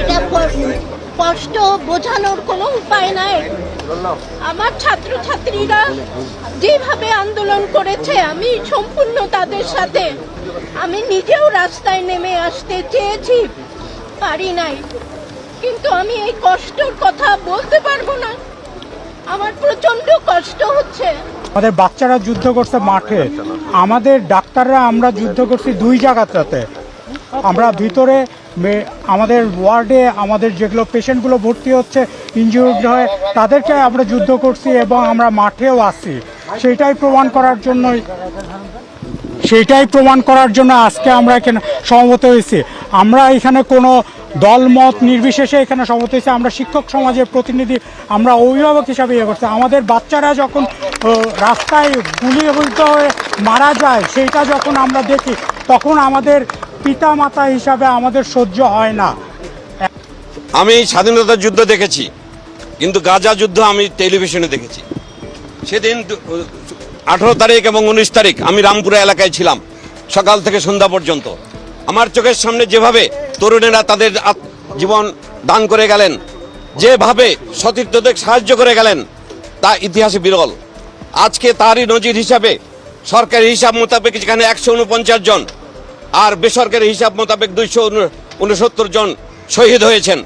এটা কষ্ট বোঝানোর কোনো উপায় নাই। আমার ছাত্রছাত্রীরা যেভাবে আন্দোলন করেছে, আমি সম্পূর্ণ তাদের সাথে। আমি নিজেও রাস্তায় নেমে আসতে চেয়েছি, পারি নাই। কিন্তু আমি এই কষ্টর কথা বলতে পারব না। আমার প্রচণ্ড কষ্ট হচ্ছে। আমাদের বাচ্চারা যুদ্ধ করছে মাঠে। আমাদের ডাক্তাররা আমরা যুদ্ধ করছি দুই জায়গাটাতে আমরা ভিতরে আমাদের ওয়ার্ডে আমাদের যেগুলো পেশেন্টগুলো ভর্তি হচ্ছে ইনজিউর্ড হয়ে, তাদেরকে আমরা যুদ্ধ করছি এবং আমরা মাঠেও আছি। সেটাই প্রমাণ করার জন্যই সেইটাই প্রমাণ করার জন্য আজকে আমরা এখানে সমবেত হয়েছি। আমরা এখানে কোনো দলমত নির্বিশেষে এখানে সমবেত হয়েছি। আমরা শিক্ষক সমাজের প্রতিনিধি, আমরা অভিভাবক হিসাবে ইয়ে করছি। আমাদের বাচ্চারা যখন রাস্তায় গুলিবিদ্ধ হয়ে মারা যায়, সেইটা যখন আমরা দেখি, তখন আমাদের পিতা মাতা হিসাবে আমাদের সহ্য হয় না। আমি স্বাধীনতা যুদ্ধ দেখেছি, কিন্তু গাজা যুদ্ধ আমি টেলিভিশনে দেখেছি। সেদিন আঠারো তারিখ এবং উনিশ তারিখ আমি রামপুরা এলাকায় ছিলাম, সকাল থেকে সন্ধ্যা পর্যন্ত। আমার চোখের সামনে যেভাবে তরুণেরা তাদের জীবন দান করে গেলেন, যেভাবে সতীর্থদের সাহায্য করে গেলেন, তা ইতিহাসে বিরল। আজকে তারই নজির হিসাবে সরকারি হিসাব মোতাবেক যেখানে একশো উনপঞ্চাশ জন আর বেসরকারি হিসাব মোতাবেক দুইশো উনসত্তর জন শহীদ হয়েছেন।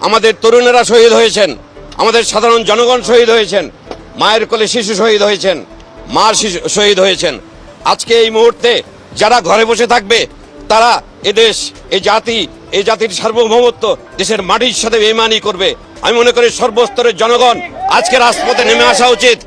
আমাদের তরুণেরা শহীদ হয়েছেন। আমাদের সাধারণ জনগণ শহীদ হয়েছেন। মায়ের কোলে শিশু শহীদ হয়েছেন। মা শিশু শহীদ হয়েছেন। আজকে এই মুহূর্তে যারা ঘরে বসে থাকবে, তারা এদেশ এই জাতি এই জাতির সার্বভৌমত্ব দেশের মাটির সাথে বেমানি করবে। আমি মনে করি সর্বস্তরের জনগণ আজকে রাজপথে নেমে আসা উচিত।